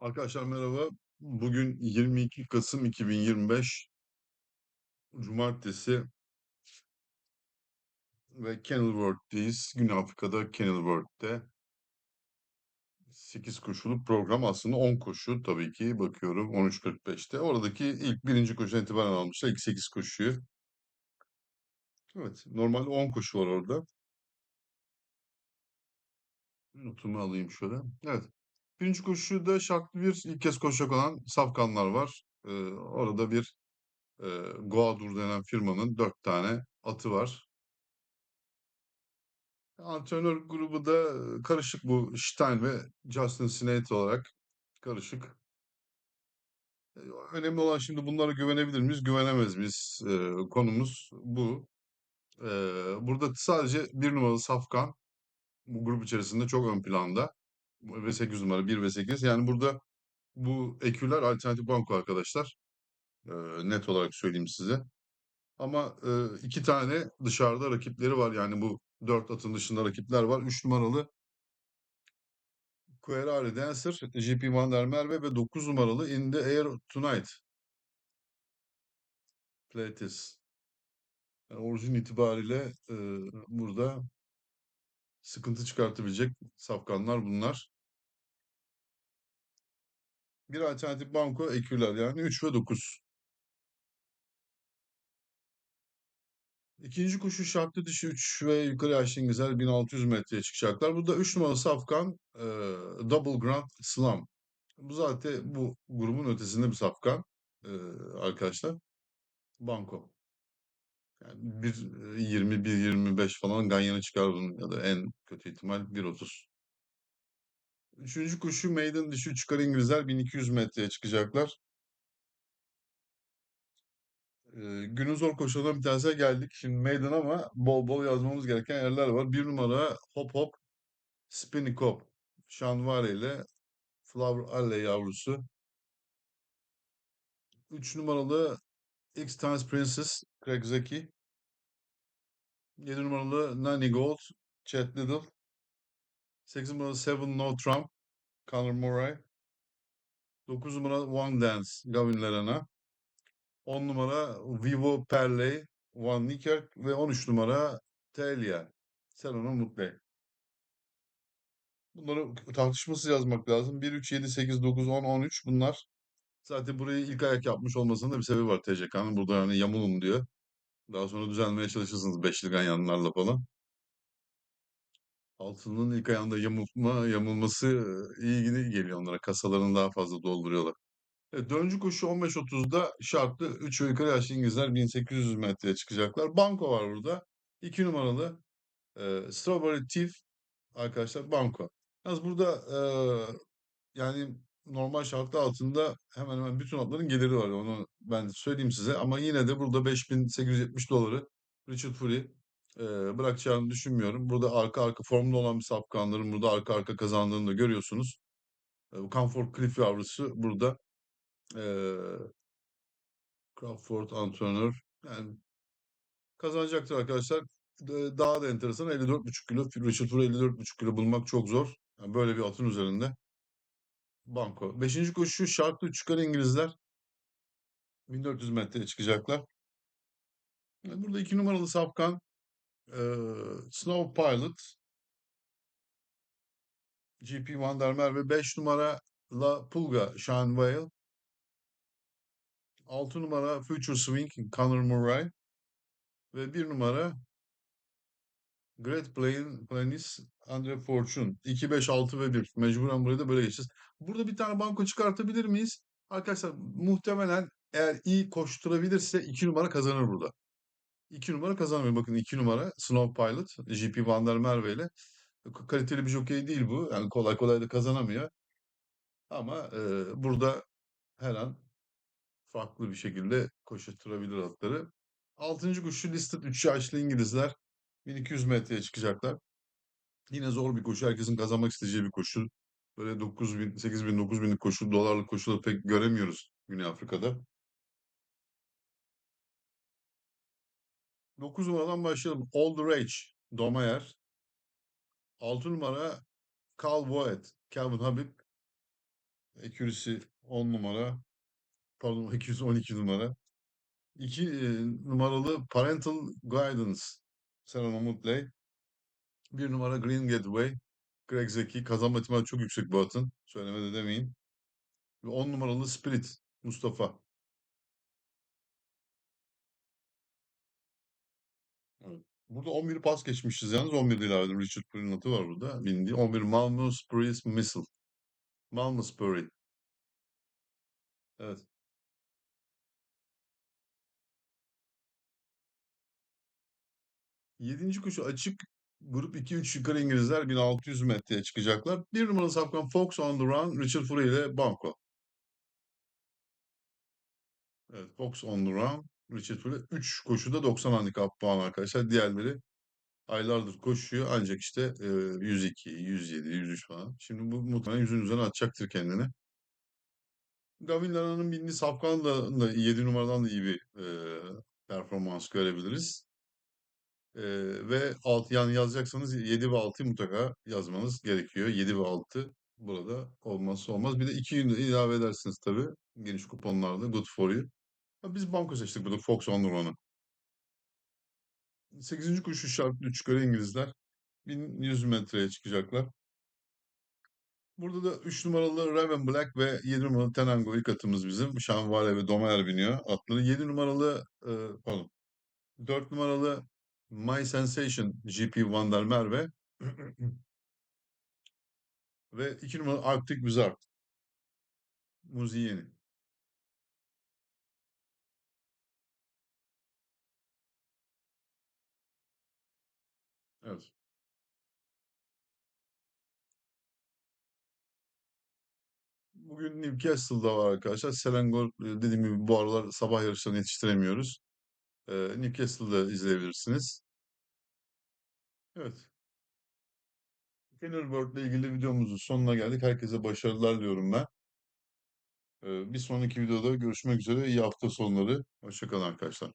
Arkadaşlar merhaba. Bugün 22 Kasım 2025 Cumartesi ve Kenilworth'teyiz. Güney Afrika'da Kenilworth'te 8 koşuluk program aslında 10 koşu tabii ki bakıyorum 13.45'te. Oradaki ilk birinci koşudan itibaren almışlar ilk 8 koşuyu. Evet normalde 10 koşu var orada. Notumu alayım şöyle. Evet. Birinci koşuda şartlı bir ilk kez koşacak olan safkanlar var. Ee, orada bir e, Goadur denen firmanın dört tane atı var. Antrenör grubu da e, karışık bu Stein ve Justin Sinead olarak karışık. E, Önemli olan şimdi bunlara güvenebilir miyiz, güvenemez miyiz? E, konumuz bu. E, burada sadece bir numaralı Safkan bu grup içerisinde çok ön planda. Ve 8 numara 1 ve 8. Yani burada bu eküler alternatif banko arkadaşlar. E, net olarak söyleyeyim size. Ama e, iki tane dışarıda rakipleri var. Yani bu dört atın dışında rakipler var. Üç numaralı Querare Dancer, JP Van der Merwe ve 9 numaralı In the Air Tonight. Playtest. Yani orijin itibariyle e, burada sıkıntı çıkartabilecek safkanlar bunlar. Bir alternatif banko eküler yani 3 ve 9. İkinci koşu şartlı dışı 3 ve yukarı yaşlı İngilizler 1600 metreye çıkacaklar. Burada 3 numaralı safkan e, Double Grand Slam. Bu zaten bu grubun ötesinde bir safkan e, arkadaşlar. Banko. Yani bir 20, 1.25 falan Ganyan'ı çıkar bunun ya da en kötü ihtimal 1.30. Üçüncü koşu maiden dişi çıkar İngilizler 1200 metreye çıkacaklar. Ee, günün zor koşularından bir tanesine geldik. Şimdi maiden ama bol bol yazmamız gereken yerler var. Bir numara Hop Hop Spinny Cop. Şanvare ile Flower Alley yavrusu. Üç numaralı X Times Princess Craig Zeki. 7 numaralı Nanny Gold Chet Little. 8 numaralı Seven No Trump Conor Murray. 9 numara One Dance Gavin Lerena. 10 numara Vivo Perley Van Niekerk ve 13 numara Telia Selona Mutley. Bunları tartışmasız yazmak lazım. 1, 3, 7, 8, 9, 10, 13 bunlar. Zaten burayı ilk ayak yapmış olmasının da bir sebebi var TCK'nın. Burada yani yamulun diyor. Daha sonra düzelmeye çalışırsınız beşli ganyanlarla falan. Altının ilk ayağında yamulma, yamulması e, iyi geliyor onlara. Kasalarını daha fazla dolduruyorlar. Evet, dördüncü koşu 15.30'da şartlı 3 ve yukarı yaşlı İngilizler 1800 metreye çıkacaklar. Banko var burada. 2 numaralı e, Strawberry Thief arkadaşlar Banko. Yalnız burada e, yani normal şartlar altında hemen hemen bütün atların geliri var. Onu ben söyleyeyim size. Ama yine de burada 5870 doları Richard Fury e, bırakacağını düşünmüyorum. Burada arka arka formda olan bir sapkanların burada arka arka kazandığını da görüyorsunuz. E, Comfort Cliff yavrusu burada ee, Crawford antrenör. Yani kazanacaktır arkadaşlar. Daha da enteresan 54,5 kilo. Richard Froome 54,5 kilo bulmak çok zor. Yani böyle bir atın üzerinde. Banko. Beşinci koşu şartlı çıkan İngilizler. 1400 metreye çıkacaklar. Yani burada iki numaralı Safkan e, Snow Pilot GP Van Merwe 5 numara La Pulga Sean Whale 6 numara Future Swing Conor Murray ve 1 numara Great Plain Planis Andre Fortune 2, 5, 6 ve 1. Mecburen burayı da böyle geçeceğiz. Burada bir tane banko çıkartabilir miyiz? Arkadaşlar muhtemelen eğer iyi koşturabilirse 2 numara kazanır burada. 2 numara kazanmıyor. Bakın 2 numara Snow Pilot GP Van der Merwe ile kaliteli bir jockey değil bu. Yani kolay kolay da kazanamıyor. Ama e, burada her an farklı bir şekilde koşturabilir atları. Altıncı koşu listed 3 yaşlı İngilizler 1200 metreye çıkacaklar. Yine zor bir koşu. Herkesin kazanmak isteyeceği bir koşu. Böyle 9 bin, 8 bin, 9 binlik koşu, dolarlık koşuları pek göremiyoruz Güney Afrika'da. 9 numaradan başlayalım. All the Rage, Domayer. 6 numara Carl Voet, Calvin Habib. Accuracy 10 numara. Pardon accuracy 12 numara. 2 numaralı Parental Guidance. Serena Mutley. 1 numara Green Gateway. Greg Zeki. Kazanma ihtimali çok yüksek bu atın. Söylemede demeyin. Ve 10 numaralı Spirit. Mustafa. Evet. Burada 11 pas geçmişiz yalnız 11 değil abi. Richard Pury'nin atı var burada. Bindiği 11 Malmesbury's Missile. Malmesbury. Evet. Yedinci koşu açık. Grup 2-3 yukarı İngilizler 1600 metreye çıkacaklar. Bir numaralı safkan Fox on the Run, Richard Fury ile Banco. Evet, Fox on the Run, Richard Fury. 3 koşuda 90 handikap puan arkadaşlar. Diğerleri aylardır koşuyor ancak işte e, 102, 107, 103 falan. Şimdi bu muhtemelen yüzün üzerine atacaktır kendini. Gavin Lana'nın bindiği safkanla da 7 numaradan da iyi bir e, performans görebiliriz. Ee, ve alt yani yazacaksanız 7 ve 6'yı mutlaka yazmanız gerekiyor. 7 ve 6 burada olmazsa olmaz. Bir de 2 günde ilave edersiniz tabii. Geniş kuponlarda. Good for you. Ha, Biz banko seçtik burada. Fox on the Run'ı. 8. koşu şartlı 3 göre İngilizler. 1100 metreye çıkacaklar. Burada da 3 numaralı Raven Black ve 7 numaralı Tenango ilk atımız bizim. Şanvale ve Domer biniyor atları. 7 numaralı e, pardon 4 numaralı My Sensation GP Van der Merwe ve 2 numaralı Arctic Wizard Muziyeni. Evet. Bugün Newcastle'da var arkadaşlar. Selangor e, dediğim gibi bu aralar sabah yarışlarını yetiştiremiyoruz. Ee, Newcastle'da izleyebilirsiniz. Evet. Kenilworth ile ilgili videomuzun sonuna geldik. Herkese başarılar diyorum ben. Bir sonraki videoda görüşmek üzere. İyi hafta sonları. Hoşçakalın arkadaşlar.